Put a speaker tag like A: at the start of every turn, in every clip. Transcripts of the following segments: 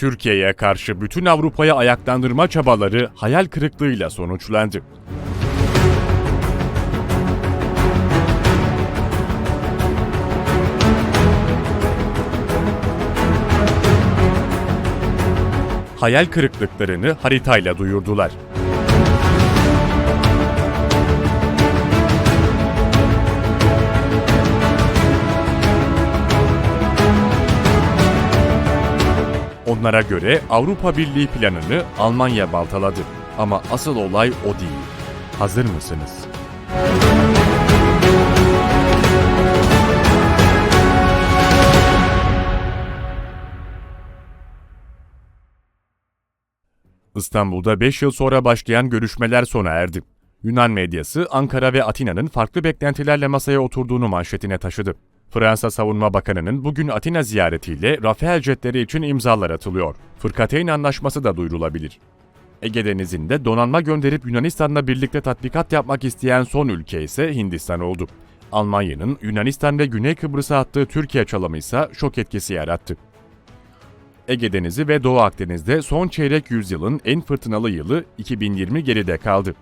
A: Türkiye'ye karşı bütün Avrupa'ya ayaklandırma çabaları hayal kırıklığıyla sonuçlandı. Hayal kırıklıklarını haritayla duyurdular. Onlara göre Avrupa Birliği planını Almanya baltaladı. Ama asıl olay o değil. Hazır mısınız? İstanbul'da 5 yıl sonra başlayan görüşmeler sona erdi. Yunan medyası Ankara ve Atina'nın farklı beklentilerle masaya oturduğunu manşetine taşıdı. Fransa Savunma Bakanı'nın bugün Atina ziyaretiyle Rafael jetleri için imzalar atılıyor. Fırkateyn Anlaşması da duyurulabilir. Ege Denizi'nde donanma gönderip Yunanistan'la birlikte tatbikat yapmak isteyen son ülke ise Hindistan oldu. Almanya'nın Yunanistan ve Güney Kıbrıs'a attığı Türkiye çalımı ise şok etkisi yarattı. Ege Denizi ve Doğu Akdeniz'de son çeyrek yüzyılın en fırtınalı yılı 2020 geride kaldı.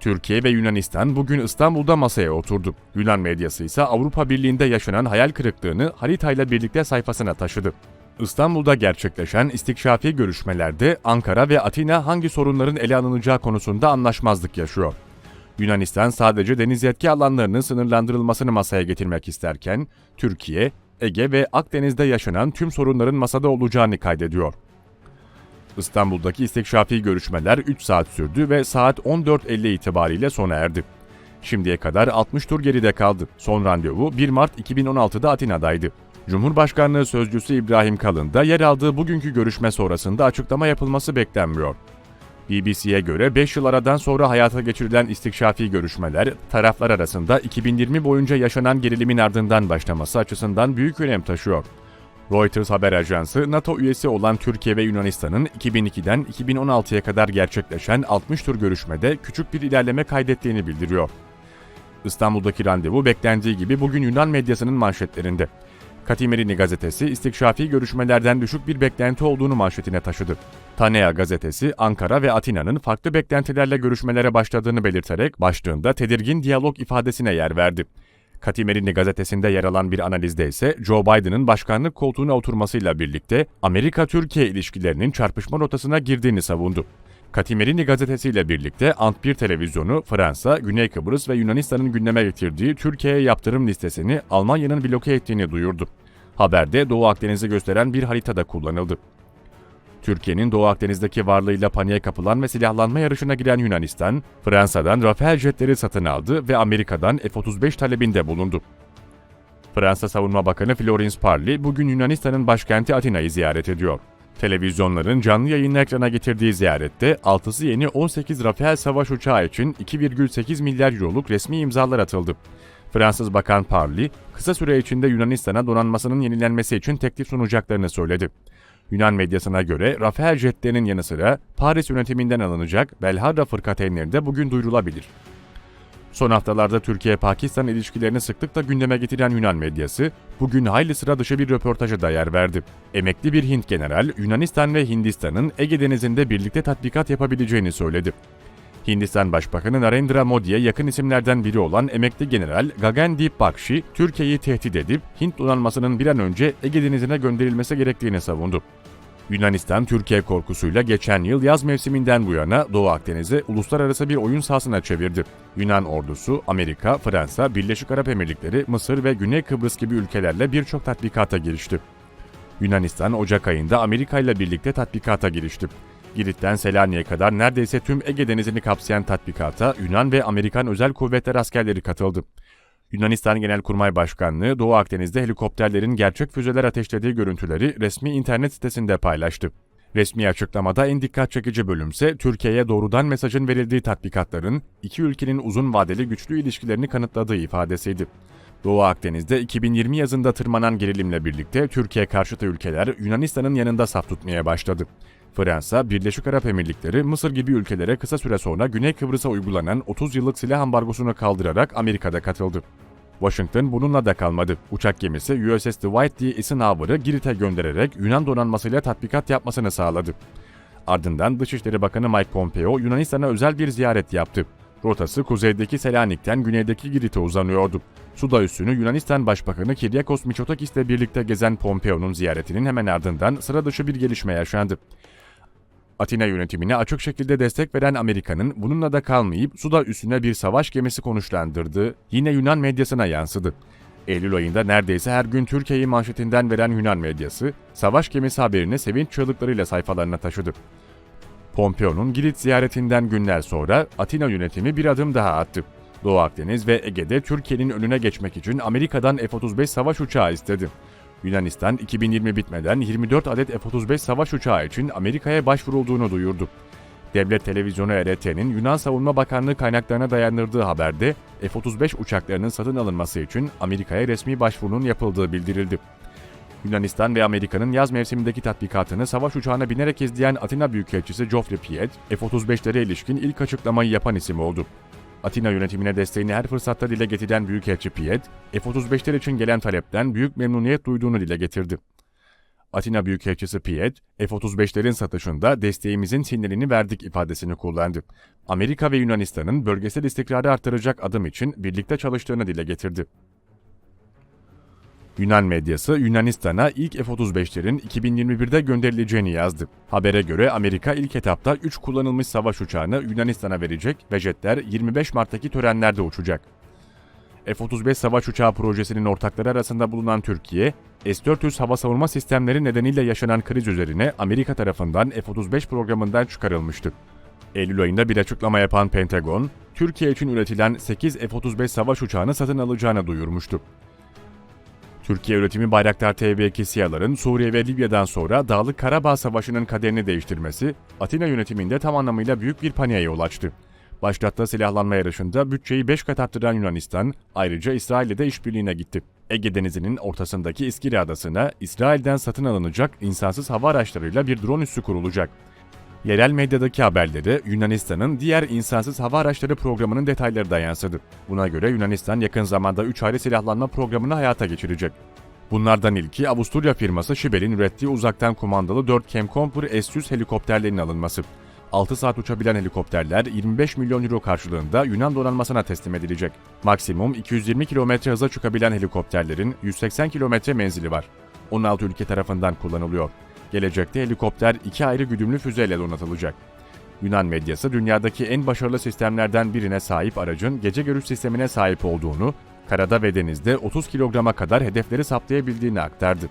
A: Türkiye ve Yunanistan bugün İstanbul'da masaya oturdu. Yunan medyası ise Avrupa Birliği'nde yaşanan hayal kırıklığını haritayla birlikte sayfasına taşıdı. İstanbul'da gerçekleşen istikşafi görüşmelerde Ankara ve Atina hangi sorunların ele alınacağı konusunda anlaşmazlık yaşıyor. Yunanistan sadece deniz yetki alanlarının sınırlandırılmasını masaya getirmek isterken, Türkiye, Ege ve Akdeniz'de yaşanan tüm sorunların masada olacağını kaydediyor. İstanbul'daki istikşafi görüşmeler 3 saat sürdü ve saat 14.50 itibariyle sona erdi. Şimdiye kadar 60 tur geride kaldı. Son randevu 1 Mart 2016'da Atina'daydı. Cumhurbaşkanlığı Sözcüsü İbrahim Kalın da yer aldığı bugünkü görüşme sonrasında açıklama yapılması beklenmiyor. BBC'ye göre 5 yıl aradan sonra hayata geçirilen istikşafi görüşmeler, taraflar arasında 2020 boyunca yaşanan gerilimin ardından başlaması açısından büyük önem taşıyor. Reuters haber ajansı, NATO üyesi olan Türkiye ve Yunanistan'ın 2002'den 2016'ya kadar gerçekleşen 60 tur görüşmede küçük bir ilerleme kaydettiğini bildiriyor. İstanbul'daki randevu beklendiği gibi bugün Yunan medyasının manşetlerinde. Katimerini gazetesi istikşafi görüşmelerden düşük bir beklenti olduğunu manşetine taşıdı. Tanea gazetesi Ankara ve Atina'nın farklı beklentilerle görüşmelere başladığını belirterek başlığında tedirgin diyalog ifadesine yer verdi. Katimerini gazetesinde yer alan bir analizde ise Joe Biden'ın başkanlık koltuğuna oturmasıyla birlikte Amerika-Türkiye ilişkilerinin çarpışma rotasına girdiğini savundu. Katimerini gazetesiyle birlikte Ant1 televizyonu Fransa, Güney Kıbrıs ve Yunanistan'ın gündeme getirdiği Türkiye'ye yaptırım listesini Almanya'nın bloke ettiğini duyurdu. Haberde Doğu Akdeniz'i gösteren bir harita da kullanıldı. Türkiye'nin Doğu Akdeniz'deki varlığıyla paniğe kapılan ve silahlanma yarışına giren Yunanistan, Fransa'dan Rafael jetleri satın aldı ve Amerika'dan F-35 talebinde bulundu. Fransa Savunma Bakanı Florence Parly bugün Yunanistan'ın başkenti Atina'yı ziyaret ediyor. Televizyonların canlı yayınla ekrana getirdiği ziyarette 6'sı yeni 18 Rafael savaş uçağı için 2,8 milyar euroluk resmi imzalar atıldı. Fransız Bakan Parly, kısa süre içinde Yunanistan'a donanmasının yenilenmesi için teklif sunacaklarını söyledi. Yunan medyasına göre Rafael jetlerinin yanı sıra Paris yönetiminden alınacak Belhadra fırkateynleri de bugün duyurulabilir. Son haftalarda Türkiye-Pakistan ilişkilerini sıklıkla gündeme getiren Yunan medyası, bugün hayli sıra dışı bir röportaja da yer verdi. Emekli bir Hint general, Yunanistan ve Hindistan'ın Ege Denizi'nde birlikte tatbikat yapabileceğini söyledi. Hindistan Başbakanı Narendra Modi'ye yakın isimlerden biri olan emekli general Gagandeep Bakshi, Türkiye'yi tehdit edip Hint donanmasının bir an önce Ege Denizi'ne gönderilmesi gerektiğini savundu. Yunanistan, Türkiye korkusuyla geçen yıl yaz mevsiminden bu yana Doğu Akdeniz'i uluslararası bir oyun sahasına çevirdi. Yunan ordusu, Amerika, Fransa, Birleşik Arap Emirlikleri, Mısır ve Güney Kıbrıs gibi ülkelerle birçok tatbikata girişti. Yunanistan, Ocak ayında Amerika ile birlikte tatbikata girişti. Girit'ten Selanik'e kadar neredeyse tüm Ege Denizi'ni kapsayan tatbikata Yunan ve Amerikan özel kuvvetler askerleri katıldı. Yunanistan Genelkurmay Başkanlığı Doğu Akdeniz'de helikopterlerin gerçek füzeler ateşlediği görüntüleri resmi internet sitesinde paylaştı. Resmi açıklamada en dikkat çekici bölümse Türkiye'ye doğrudan mesajın verildiği tatbikatların iki ülkenin uzun vadeli güçlü ilişkilerini kanıtladığı ifadesiydi. Doğu Akdeniz'de 2020 yazında tırmanan gerilimle birlikte Türkiye karşıtı ülkeler Yunanistan'ın yanında saf tutmaya başladı. Fransa, Birleşik Arap Emirlikleri, Mısır gibi ülkelere kısa süre sonra Güney Kıbrıs'a uygulanan 30 yıllık silah ambargosunu kaldırarak Amerika'da katıldı. Washington bununla da kalmadı. Uçak gemisi USS Dwight D. Eisenhower'ı Girit'e göndererek Yunan donanmasıyla tatbikat yapmasını sağladı. Ardından Dışişleri Bakanı Mike Pompeo Yunanistan'a özel bir ziyaret yaptı. Rotası kuzeydeki Selanik'ten güneydeki Girit'e uzanıyordu. Suda üssünü Yunanistan Başbakanı Kyriakos Mitsotakis ile birlikte gezen Pompeo'nun ziyaretinin hemen ardından sıra dışı bir gelişme yaşandı. Atina yönetimine açık şekilde destek veren Amerika'nın bununla da kalmayıp suda üstüne bir savaş gemisi konuşlandırdığı yine Yunan medyasına yansıdı. Eylül ayında neredeyse her gün Türkiye'yi manşetinden veren Yunan medyası, savaş gemisi haberini sevinç çığlıklarıyla sayfalarına taşıdı. Pompeo'nun Girit ziyaretinden günler sonra Atina yönetimi bir adım daha attı. Doğu Akdeniz ve Ege'de Türkiye'nin önüne geçmek için Amerika'dan F-35 savaş uçağı istedi. Yunanistan 2020 bitmeden 24 adet F-35 savaş uçağı için Amerika'ya başvurulduğunu duyurdu. Devlet televizyonu RT'nin Yunan Savunma Bakanlığı kaynaklarına dayandırdığı haberde F-35 uçaklarının satın alınması için Amerika'ya resmi başvurunun yapıldığı bildirildi. Yunanistan ve Amerika'nın yaz mevsimindeki tatbikatını savaş uçağına binerek izleyen Atina Büyükelçisi Geoffrey Piet, F-35'lere ilişkin ilk açıklamayı yapan isim oldu. Atina yönetimine desteğini her fırsatta dile getiren Büyükelçi Piet, F-35'ler için gelen talepten büyük memnuniyet duyduğunu dile getirdi. Atina Büyükelçisi Piet, F-35'lerin satışında desteğimizin sinyalini verdik ifadesini kullandı. Amerika ve Yunanistan'ın bölgesel istikrarı artıracak adım için birlikte çalıştığını dile getirdi. Yunan medyası Yunanistan'a ilk F-35'lerin 2021'de gönderileceğini yazdı. Habere göre Amerika ilk etapta 3 kullanılmış savaş uçağını Yunanistan'a verecek ve jetler 25 Mart'taki törenlerde uçacak. F-35 savaş uçağı projesinin ortakları arasında bulunan Türkiye, S-400 hava savunma sistemleri nedeniyle yaşanan kriz üzerine Amerika tarafından F-35 programından çıkarılmıştı. Eylül ayında bir açıklama yapan Pentagon, Türkiye için üretilen 8 F-35 savaş uçağını satın alacağını duyurmuştu. Türkiye üretimi Bayraktar TB2 SİHA'ların Suriye ve Libya'dan sonra Dağlık Karabağ Savaşı'nın kaderini değiştirmesi, Atina yönetiminde tam anlamıyla büyük bir paniğe yol açtı. Başlattığı silahlanma yarışında bütçeyi 5 kat arttıran Yunanistan, ayrıca İsrail'le de işbirliğine gitti. Ege Denizi'nin ortasındaki İskiri Adası'na İsrail'den satın alınacak insansız hava araçlarıyla bir drone üssü kurulacak. Yerel medyadaki haberleri Yunanistan'ın diğer insansız hava araçları programının detayları da yansıdı. Buna göre Yunanistan yakın zamanda 3 ayrı silahlanma programını hayata geçirecek. Bunlardan ilki Avusturya firması Şibel'in ürettiği uzaktan kumandalı 4 Chemcomper S-100 helikopterlerinin alınması. 6 saat uçabilen helikopterler 25 milyon euro karşılığında Yunan donanmasına teslim edilecek. Maksimum 220 km hıza çıkabilen helikopterlerin 180 km menzili var. 16 ülke tarafından kullanılıyor. Gelecekte helikopter iki ayrı güdümlü füzeyle donatılacak. Yunan medyası dünyadaki en başarılı sistemlerden birine sahip aracın gece görüş sistemine sahip olduğunu, karada ve denizde 30 kilograma kadar hedefleri saptayabildiğini aktardı.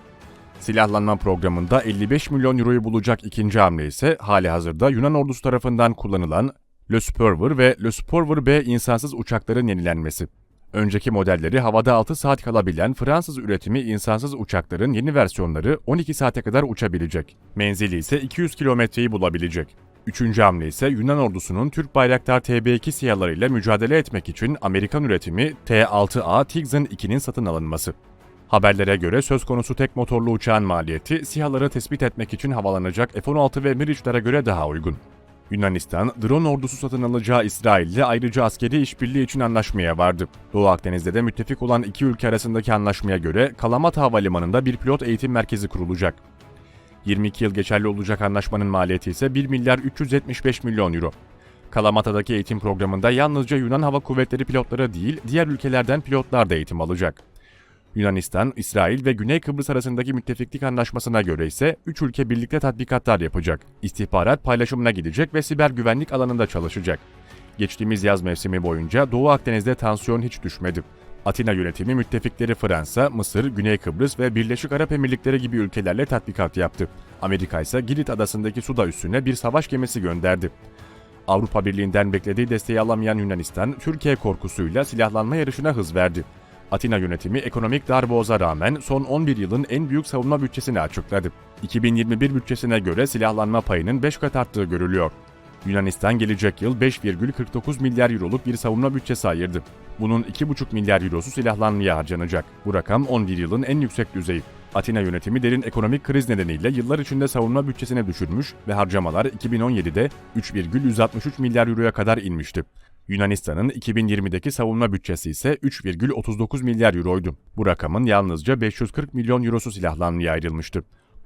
A: Silahlanma programında 55 milyon euroyu bulacak ikinci hamle ise hali hazırda Yunan ordusu tarafından kullanılan Le Spurver ve Le Spurver B insansız uçakların yenilenmesi. Önceki modelleri havada 6 saat kalabilen Fransız üretimi insansız uçakların yeni versiyonları 12 saate kadar uçabilecek. Menzili ise 200 kilometreyi bulabilecek. Üçüncü hamle ise Yunan ordusunun Türk Bayraktar TB2 SİHA'larıyla mücadele etmek için Amerikan üretimi T-6A Tigzon 2'nin satın alınması. Haberlere göre söz konusu tek motorlu uçağın maliyeti SİHA'ları tespit etmek için havalanacak F-16 ve Mirage'lara göre daha uygun. Yunanistan, drone ordusu satın alacağı İsrail ile ayrıca askeri işbirliği için anlaşmaya vardı. Doğu Akdeniz'de de müttefik olan iki ülke arasındaki anlaşmaya göre Kalamata Havalimanı'nda bir pilot eğitim merkezi kurulacak. 22 yıl geçerli olacak anlaşmanın maliyeti ise 1 milyar 375 milyon euro. Kalamata'daki eğitim programında yalnızca Yunan Hava Kuvvetleri pilotları değil, diğer ülkelerden pilotlar da eğitim alacak. Yunanistan, İsrail ve Güney Kıbrıs arasındaki müttefiklik anlaşmasına göre ise 3 ülke birlikte tatbikatlar yapacak. İstihbarat paylaşımına gidecek ve siber güvenlik alanında çalışacak. Geçtiğimiz yaz mevsimi boyunca Doğu Akdeniz'de tansiyon hiç düşmedi. Atina yönetimi müttefikleri Fransa, Mısır, Güney Kıbrıs ve Birleşik Arap Emirlikleri gibi ülkelerle tatbikat yaptı. Amerika ise Girit adasındaki suda üssüne bir savaş gemisi gönderdi. Avrupa Birliği'nden beklediği desteği alamayan Yunanistan, Türkiye korkusuyla silahlanma yarışına hız verdi. Atina yönetimi ekonomik darboğaza rağmen son 11 yılın en büyük savunma bütçesini açıkladı. 2021 bütçesine göre silahlanma payının 5 kat arttığı görülüyor. Yunanistan gelecek yıl 5,49 milyar euroluk bir savunma bütçesi ayırdı. Bunun 2,5 milyar eurosu silahlanmaya harcanacak. Bu rakam 11 yılın en yüksek düzeyi. Atina yönetimi derin ekonomik kriz nedeniyle yıllar içinde savunma bütçesine düşürmüş ve harcamalar 2017'de 3,163 milyar euroya kadar inmişti. Yunanistan'ın 2020'deki savunma bütçesi ise 3,39 milyar euroydu. Bu rakamın yalnızca 540 milyon eurosu silahlanmaya ayrılmıştı.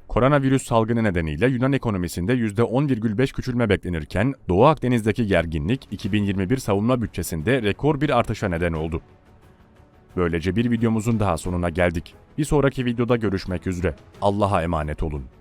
A: Koronavirüs salgını nedeniyle Yunan ekonomisinde %10,5 küçülme beklenirken Doğu Akdeniz'deki gerginlik 2021 savunma bütçesinde rekor bir artışa neden oldu. Böylece bir videomuzun daha sonuna geldik. Bir sonraki videoda görüşmek üzere. Allah'a emanet olun.